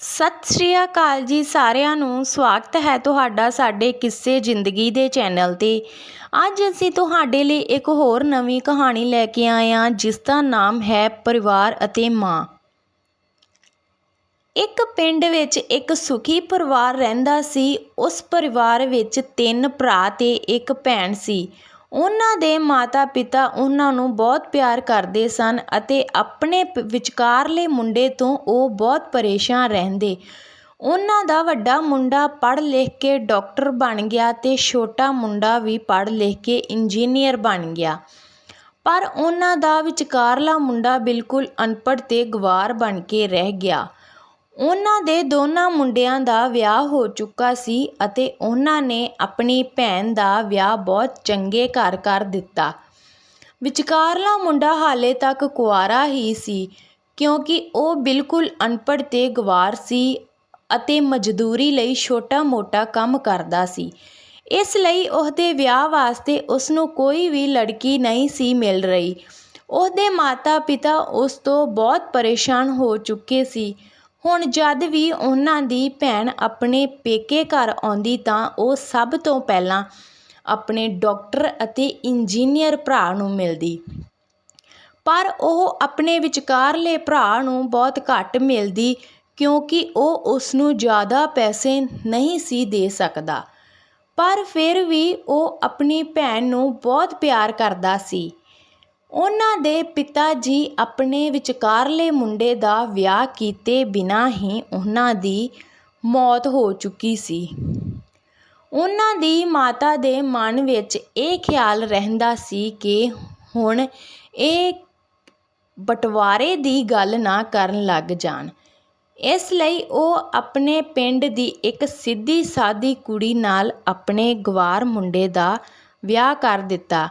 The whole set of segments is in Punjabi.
ਸਤਿ ਸ਼੍ਰੀ ਅਕਾਲ ਜੀ ਸਾਰਿਆਂ ਨੂੰ, ਸਵਾਗਤ ਹੈ ਤੁਹਾਡਾ ਸਾਡੇ ਕਿੱਸੇ ਜ਼ਿੰਦਗੀ ਦੇ ਚੈਨਲ 'ਤੇ। ਅੱਜ ਅਸੀਂ ਤੁਹਾਡੇ ਲਈ ਇੱਕ ਹੋਰ ਨਵੀਂ ਕਹਾਣੀ ਲੈ ਕੇ ਆਏ ਹਾਂ, ਜਿਸ ਦਾ ਨਾਮ ਹੈ ਪਰਿਵਾਰ ਅਤੇ ਮਾਂ। ਇੱਕ ਪਿੰਡ ਵਿੱਚ ਇੱਕ ਸੁਖੀ ਪਰਿਵਾਰ ਰਹਿੰਦਾ ਸੀ, ਉਸ ਪਰਿਵਾਰ ਵਿੱਚ ਤਿੰਨ ਭਰਾ ਤੇ ਇੱਕ ਭੈਣ ਸੀ। ਉਹਨਾਂ ਦੇ ਮਾਤਾ ਪਿਤਾ ਉਹਨਾਂ ਨੂੰ ਬਹੁਤ ਪਿਆਰ ਕਰਦੇ ਸਨ ਅਤੇ ਆਪਣੇ ਵਿਚਕਾਰਲੇ ਮੁੰਡੇ ਤੋਂ ਉਹ ਬਹੁਤ ਪਰੇਸ਼ਾਨ ਰਹਿੰਦੇ। ਉਹਨਾਂ ਦਾ ਵੱਡਾ ਮੁੰਡਾ ਪੜ੍ਹ ਲਿਖ ਕੇ ਡਾਕਟਰ ਬਣ ਗਿਆ ਅਤੇ ਛੋਟਾ ਮੁੰਡਾ ਵੀ ਪੜ੍ਹ ਲਿਖ ਕੇ ਇੰਜੀਨੀਅਰ ਬਣ ਗਿਆ। ਪਰ ਉਹਨਾਂ ਦਾ ਵਿਚਕਾਰਲਾ ਮੁੰਡਾ ਬਿਲਕੁਲ ਅਨਪੜ੍ਹ ਅਤੇ ਗਵਾਰ ਬਣ ਕੇ ਰਹਿ ਗਿਆ। ਉਹਨਾਂ ਦੇ ਦੋਨਾਂ ਮੁੰਡਿਆਂ ਦਾ ਵਿਆਹ ਹੋ ਚੁੱਕਾ ਸੀ ਅਤੇ ਉਹਨਾਂ ਨੇ ਆਪਣੀ ਭੈਣ ਦਾ ਵਿਆਹ ਬਹੁਤ ਚੰਗੇ ਘਰ ਕਰ ਦਿੱਤਾ। ਵਿਚਕਾਰਲਾ ਮੁੰਡਾ ਹਾਲੇ ਤੱਕ ਕੁਆਰਾ ਹੀ ਸੀ, ਕਿਉਂਕਿ ਉਹ ਬਿਲਕੁਲ ਅਨਪੜ੍ਹ ਤੇ ਗਵਾਰ ਸੀ ਅਤੇ ਮਜ਼ਦੂਰੀ ਲਈ ਛੋਟਾ-ਮੋਟਾ ਕੰਮ ਕਰਦਾ ਸੀ। ਇਸ ਲਈ ਉਹਦੇ ਵਿਆਹ ਵਾਸਤੇ ਉਸਨੂੰ ਕੋਈ ਵੀ ਲੜਕੀ ਨਹੀਂ ਸੀ ਮਿਲ ਰਹੀ। ਉਹਦੇ ਮਾਤਾ-ਪਿਤਾ ਉਸ ਤੋਂ ਬਹੁਤ ਪਰੇਸ਼ਾਨ ਹੋ ਚੁੱਕੇ ਸੀ ਹੁਣ ਜਦ ਵੀ ਉਹਨਾਂ ਦੀ ਭੈਣ ਆਪਣੇ ਪੇਕੇ ਘਰ ਆਉਂਦੀ ਤਾਂ ਉਹ ਸਭ ਤੋਂ ਪਹਿਲਾਂ ਆਪਣੇ ਡਾਕਟਰ ਅਤੇ ਇੰਜੀਨੀਅਰ ਭਰਾ ਨੂੰ ਮਿਲਦੀ। ਪਰ ਉਹ ਆਪਣੇ ਵਿਚਕਾਰਲੇ ਭਰਾ ਨੂੰ ਬਹੁਤ ਘੱਟ ਮਿਲਦੀ ਕਿਉਂਕਿ ਉਹ ਉਸ ਨੂੰ ਜ਼ਿਆਦਾ ਪੈਸੇ ਨਹੀਂ ਸੀ ਦੇ ਸਕਦਾ। ਪਰ ਫਿਰ ਵੀ ਉਹ ਆਪਣੀ ਭੈਣ ਨੂੰ ਬਹੁਤ ਪਿਆਰ ਕਰਦਾ ਸੀ। ਉਹਨਾਂ ਦੇ ਪਿਤਾ ਜੀ ਆਪਣੇ ਵਿਚਕਾਰਲੇ ਮੁੰਡੇ ਦਾ ਵਿਆਹ ਕੀਤੇ ਬਿਨਾਂ ਹੀ ਉਹਨਾਂ ਦੀ ਮੌਤ ਹੋ ਚੁੱਕੀ ਸੀ। ਉਹਨਾਂ ਦੀ ਮਾਤਾ ਦੇ ਮਨ ਵਿੱਚ ਇਹ ਖਿਆਲ ਰਹਿੰਦਾ ਸੀ ਕਿ ਹੁਣ ਇਹ ਬਟਵਾਰੇ ਦੀ ਗੱਲ ਨਾ ਕਰਨ ਲੱਗ ਜਾਣ। ਇਸ ਲਈ ਉਹ ਆਪਣੇ ਪਿੰਡ ਦੀ ਇੱਕ ਸਿੱਧੀ ਸਾਦੀ ਕੁੜੀ ਨਾਲ ਆਪਣੇ ਗਵਾਰ ਮੁੰਡੇ ਦਾ ਵਿਆਹ ਕਰ ਦਿੱਤਾ।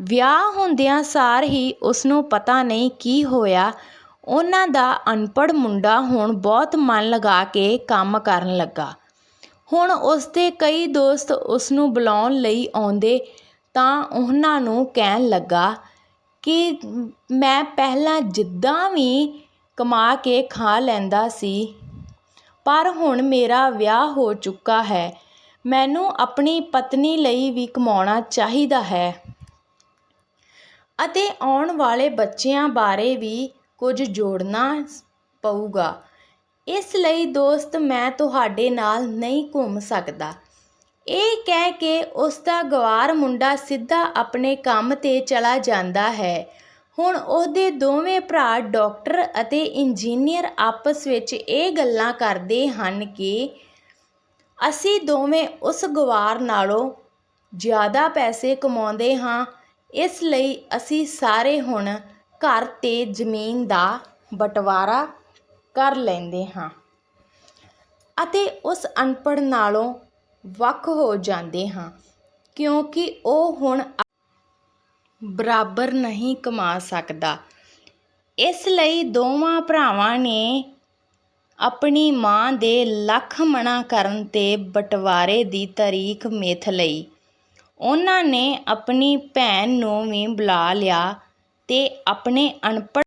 ਵਿਆਹ ਹੁੰਦਿਆਂ ਸਾਰ ਹੀ ਉਸਨੂੰ ਪਤਾ ਨਹੀਂ ਕੀ ਹੋਇਆ। ਉਹਨਾਂ ਦਾ ਅਨਪੜ੍ਹ ਮੁੰਡਾ ਹੁਣ ਬਹੁਤ ਮਨ ਲਗਾ ਕੇ ਕੰਮ ਕਰਨ ਲੱਗਾ। ਹੁਣ ਉਸਦੇ ਕਈ ਦੋਸਤ ਉਸਨੂੰ ਬੁਲਾਉਣ ਲਈ ਆਉਂਦੇ ਤਾਂ ਉਹਨਾਂ ਨੂੰ ਕਹਿਣ ਲੱਗਾ ਕਿ ਮੈਂ ਪਹਿਲਾਂ ਜਿੱਦਾਂ ਵੀ ਕਮਾ ਕੇ ਖਾ ਲੈਂਦਾ ਸੀ, ਪਰ ਹੁਣ ਮੇਰਾ ਵਿਆਹ ਹੋ ਚੁੱਕਾ ਹੈ। ਮੈਨੂੰ ਆਪਣੀ ਪਤਨੀ ਲਈ ਵੀ ਕਮਾਉਣਾ ਚਾਹੀਦਾ ਹੈ। ਅਤੇ ਆਉਣ ਵਾਲੇ ਬੱਚਿਆਂ ਬਾਰੇ ਵੀ ਕੁਝ ਜੋੜਨਾ ਪਊਗਾ। ਇਸ ਲਈ ਦੋਸਤ, ਮੈਂ ਤੁਹਾਡੇ ਨਾਲ ਨਹੀਂ ਘੁੰਮ ਸਕਦਾ। ਇਹ ਕਹਿ ਕੇ ਉਸ ਦਾ ਗਵਾਰ ਮੁੰਡਾ ਸਿੱਧਾ ਆਪਣੇ ਕੰਮ ਤੇ ਚਲਾ ਜਾਂਦਾ ਹੈ। ਹੁਣ ਉਹਦੇ ਦੋਵੇਂ ਭਰਾ ਡਾਕਟਰ ਅਤੇ ਇੰਜੀਨੀਅਰ ਆਪਸ ਵਿੱਚ ਇਹ ਗੱਲਾਂ ਕਰਦੇ ਹਨ ਕਿ ਅਸੀਂ ਦੋਵੇਂ ਉਸ ਗਵਾਰ ਨਾਲੋਂ ਜ਼ਿਆਦਾ ਪੈਸੇ ਕਮਾਉਂਦੇ ਹਾਂ ਇਸ ਲਈ ਅਸੀਂ ਸਾਰੇ ਹੁਣ ਘਰ ਤੇ ਜ਼ਮੀਨ ਦਾ ਬਟਵਾਰਾ ਕਰ ਲੈਂਦੇ ਹਾਂ ਅਤੇ ਉਸ ਅਨਪੜ੍ਹ ਨਾਲੋਂ ਵੱਖ ਹੋ ਜਾਂਦੇ ਹਾਂ, ਕਿਉਂਕਿ ਉਹ ਹੁਣ ਬਰਾਬਰ ਨਹੀਂ ਕਮਾ ਸਕਦਾ। ਇਸ ਲਈ ਦੋਵਾਂ ਭਰਾਵਾਂ ਨੇ ਆਪਣੀ ਮਾਂ ਦੇ ਲੱਖ ਮਨਾ ਕਰਨ ਤੇ ਬਟਵਾਰੇ ਦੀ ਤਾਰੀਖ ਮਿਥ ਲਈ। ਉਹਨਾਂ ਨੇ ਆਪਣੀ ਭੈਣ ਨੂੰ ਵੀ ਬੁਲਾ ਲਿਆ ਅਤੇ ਆਪਣੇ ਅਨਪੜ੍ਹ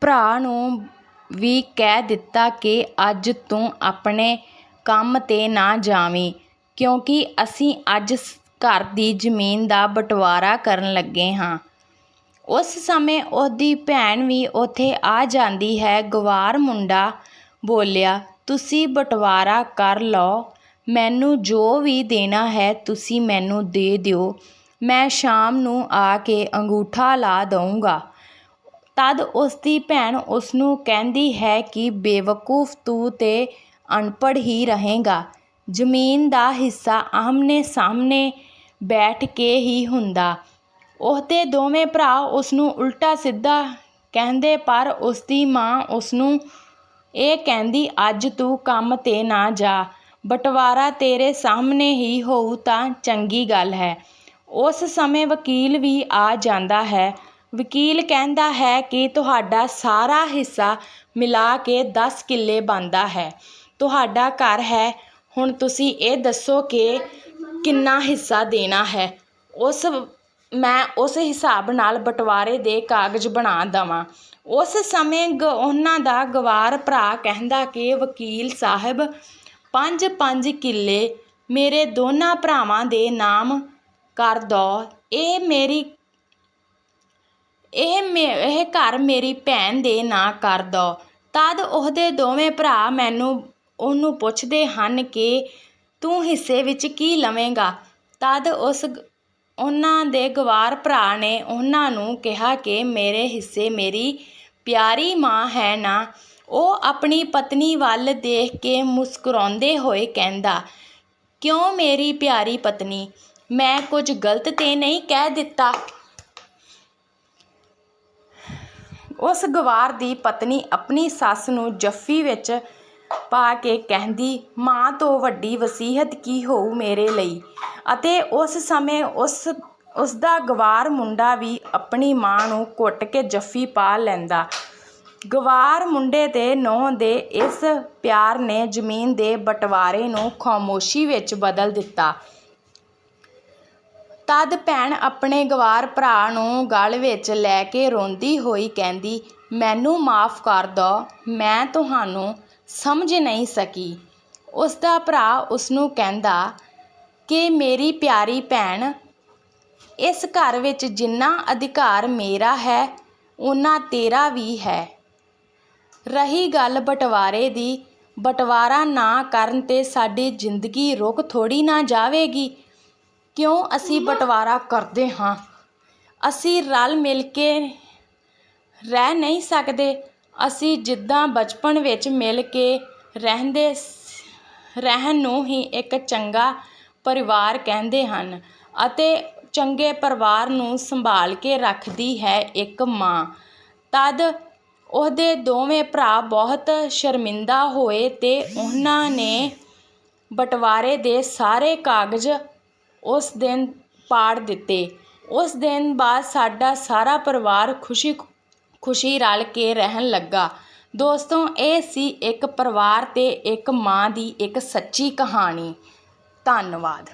ਭਰਾ ਨੂੰ ਵੀ ਕਹਿ ਦਿੱਤਾ ਕਿ ਅੱਜ ਤੂੰ ਆਪਣੇ ਕੰਮ ਤੇ ਨਾ ਜਾਵੀਂ, ਕਿਉਂਕਿ ਅਸੀਂ ਅੱਜ ਸ- ਘਰ ਦੀ ਜ਼ਮੀਨ ਦਾ ਬਟਵਾਰਾ ਕਰਨ ਲੱਗੇ ਹਾਂ। ਉਸ ਸਮੇਂ ਉਹਦੀ ਭੈਣ ਵੀ ਉੱਥੇ ਆ ਜਾਂਦੀ ਹੈ। ਗਵਾਰ ਮੁੰਡਾ ਬੋਲਿਆ, ਤੁਸੀਂ ਬਟਵਾਰਾ ਕਰ ਲਓ। ਮੈਨੂੰ ਜੋ ਵੀ ਦੇਣਾ ਹੈ ਤੁਸੀਂ ਮੈਨੂੰ ਦੇ ਦਿਓ। ਮੈਂ ਸ਼ਾਮ ਨੂੰ ਆ ਕੇ ਅੰਗੂਠਾ ਲਾ ਦਊਂਗਾ। ਤਦ ਉਸਦੀ ਭੈਣ ਉਸਨੂੰ ਕਹਿੰਦੀ ਹੈ ਕਿ ਬੇਵਕੂਫ ਤੂੰ ਤਾਂ ਅਨਪੜ੍ਹ ਹੀ ਰਹੇਗਾ। ਜ਼ਮੀਨ ਦਾ ਹਿੱਸਾ ਆਮਨੇ ਸਾਹਮਣੇ ਬੈਠ ਕੇ ਹੀ ਹੁੰਦਾ। ਉਹਦੇ ਦੋਵੇਂ ਭਰਾ ਉਸਨੂੰ ਉਲਟਾ ਸਿੱਧਾ ਕਹਿੰਦੇ, ਪਰ ਉਸਦੀ ਮਾਂ ਉਸਨੂੰ ਇਹ ਕਹਿੰਦੀ, ਅੱਜ ਤੂੰ ਕੰਮ ਤੇ ਨਾ ਜਾ। ਬਟਵਾਰਾ ਤੇਰੇ ਸਾਹਮਣੇ ਹੀ ਹੋਊ ਤਾਂ ਚੰਗੀ ਗੱਲ ਹੈ। ਉਸ ਸਮੇਂ ਵਕੀਲ ਵੀ ਆ ਜਾਂਦਾ ਹੈ। ਵਕੀਲ ਕਹਿੰਦਾ ਹੈ ਕਿ ਤੁਹਾਡਾ ਸਾਰਾ ਹਿੱਸਾ ਮਿਲਾ ਕੇ ਦਸ ਕਿੱਲੇ ਬਣਦਾ ਹੈ। ਤੁਹਾਡਾ ਘਰ ਹੈ। ਹੁਣ ਤੁਸੀਂ ਇਹ ਦੱਸੋ ਕਿ ਕਿੰਨਾ ਹਿੱਸਾ ਦੇਣਾ ਹੈ। ਉਸ ਮੈਂ ਉਸ ਹਿਸਾਬ ਨਾਲ ਬਟਵਾਰੇ ਦੇ ਕਾਗਜ਼ ਬਣਾ ਦੇਵਾਂ। ਉਸ ਸਮੇਂ ਗ, ਉਹਨਾਂ ਦਾ ਗਵਾਰ ਭਰਾ ਕਹਿੰਦਾ ਕਿ ਵਕੀਲ ਸਾਹਿਬ ਪੰਜ ਪੰਜ ਕਿੱਲੇ ਮੇਰੇ ਦੋਨਾਂ ਭਰਾਵਾਂ ਦੇ ਨਾਮ ਕਰ ਦਿਓ ਇਹ ਮੇਰੀ, ਇਹ ਮੇ- ਇਹ ਘਰ ਮੇਰੀ ਭੈਣ ਦੇ ਨਾਂ ਕਰ ਦਿਓ ਤਦ ਉਹਦੇ ਦੋਵੇਂ ਭਰਾ ਮੈਨੂੰ ਉਹਨੂੰ ਪੁੱਛਦੇ ਹਨ ਕਿ ਤੂੰ ਹਿੱਸੇ ਵਿੱਚ ਕੀ ਲਵੇਂਗਾ? ਤਦ ਉਸ ਉਹਨਾਂ ਦੇ ਗਵਾਰ ਭਰਾ ਨੇ ਉਹਨਾਂ ਨੂੰ ਕਿਹਾ ਕਿ ਮੇਰੇ ਹਿੱਸੇ ਮੇਰੀ ਪਿਆਰੀ ਮਾਂ ਹੈ ਨਾ ਉਹ ਆਪਣੀ ਪਤਨੀ ਵੱਲ ਦੇਖ ਕੇ ਮੁਸਕਰਾਉਂਦੇ ਹੋਏ ਕਹਿੰਦਾ, ਕਿਉਂ ਮੇਰੀ ਪਿਆਰੀ ਪਤਨੀ? ਮੈਂ ਕੁਝ ਗਲਤ ਤੇ ਨਹੀਂ ਕਹਿ ਦਿੱਤਾ। ਉਸ ਗਵਾਰ ਦੀ ਪਤਨੀ ਆਪਣੀ ਸੱਸ ਨੂੰ ਜੱਫੀ ਵਿੱਚ ਪਾ ਕੇ ਕਹਿੰਦੀ, ਮਾਂ ਤੋਂ ਵੱਡੀ ਵਸੀਹਤ ਕੀ ਹੋਊ ਮੇਰੇ ਲਈ? ਅਤੇ ਉਸ ਸਮੇਂ ਉਸ, ਉਸਦਾ ਗਵਾਰ ਮੁੰਡਾ ਵੀ ਆਪਣੀ ਮਾਂ ਨੂੰ ਘੁੱਟ ਕੇ ਜੱਫੀ ਪਾ ਲੈਂਦਾ। ਗਵਾਰ ਮੁੰਡੇ ਤੇ ਨੂੰਹ ਦੇ ਇਸ ਪਿਆਰ ਨੇ ਜ਼ਮੀਨ ਦੇ ਬਟਵਾਰੇ ਨੂੰ ਖਾਮੋਸ਼ੀ ਵਿੱਚ ਬਦਲ ਦਿੱਤਾ। ਤਦ ਭੈਣ ਆਪਣੇ ਗਵਾਰ ਭਰਾ ਨੂੰ ਗਲ ਵਿੱਚ ਲੈ ਕੇ ਰੋਂਦੀ ਹੋਈ ਕਹਿੰਦੀ, ਮੈਨੂੰ ਮਾਫ਼ ਕਰ ਦਿਓ ਮੈਂ ਤੁਹਾਨੂੰ ਸਮਝ ਨਹੀਂ ਸਕੀ। ਉਸਦਾ ਭਰਾ ਉਸਨੂੰ ਕਹਿੰਦਾ ਕਿ, ਮੇਰੀ ਪਿਆਰੀ ਭੈਣ, ਇਸ ਘਰ ਵਿੱਚ ਜਿੰਨਾ ਅਧਿਕਾਰ ਮੇਰਾ ਹੈ ਉਨਾ ਤੇਰਾ ਵੀ ਹੈ। ਰਹੀ ਗੱਲ ਬਟਵਾਰੇ ਦੀ। ਬਟਵਾਰਾ ਨਾ ਕਰਨ ਤੇ ਸਾਡੀ ਜ਼ਿੰਦਗੀ ਰੁਕ ਥੋੜ੍ਹੀ ਨਾ ਜਾਵੇਗੀ। ਕਿਉਂ ਅਸੀਂ ਬਟਵਾਰਾ ਕਰਦੇ ਹਾਂ? ਅਸੀਂ ਰਲ ਮਿਲ ਕੇ ਰਹਿ ਨਹੀਂ ਸਕਦੇ। ਅਸੀਂ ਜਿੱਦਾਂ ਬਚਪਨ ਵਿੱਚ ਮਿਲ ਕੇ ਰਹਿੰਦੇ ਰਹਿਣ ਨੂੰ ਹੀ ਇੱਕ ਚੰਗਾ ਪਰਿਵਾਰ ਕਹਿੰਦੇ ਹਨ ਅਤੇ ਚੰਗੇ ਪਰਿਵਾਰ ਨੂੰ ਸੰਭਾਲ ਕੇ ਰੱਖਦੀ ਹੈ ਇੱਕ ਮਾਂ। ਤਦ ਉਹਦੇ ਦੋਵੇਂ ਭਰਾ ਬਹੁਤ ਸ਼ਰਮਿੰਦਾ ਹੋਏ ਅਤੇ ਉਹਨਾਂ ਨੇ ਬਟਵਾਰੇ ਦੇ ਸਾਰੇ ਕਾਗਜ਼ ਉਸ ਦਿਨ ਪਾੜ ਦਿੱਤੇ। ਉਸ ਦਿਨ ਬਾਅਦ ਸਾਡਾ ਸਾਰਾ ਪਰਿਵਾਰ ਖੁਸ਼ੀ ਖੁਸ਼ੀ ਰਲ ਕੇ ਰਹਿਣ ਲੱਗਾ। ਦੋਸਤੋ, ਇਹ ਸੀ ਇੱਕ ਪਰਿਵਾਰ ਅਤੇ ਇੱਕ ਮਾਂ ਦੀ ਇੱਕ ਸੱਚੀ ਕਹਾਣੀ। ਧੰਨਵਾਦ।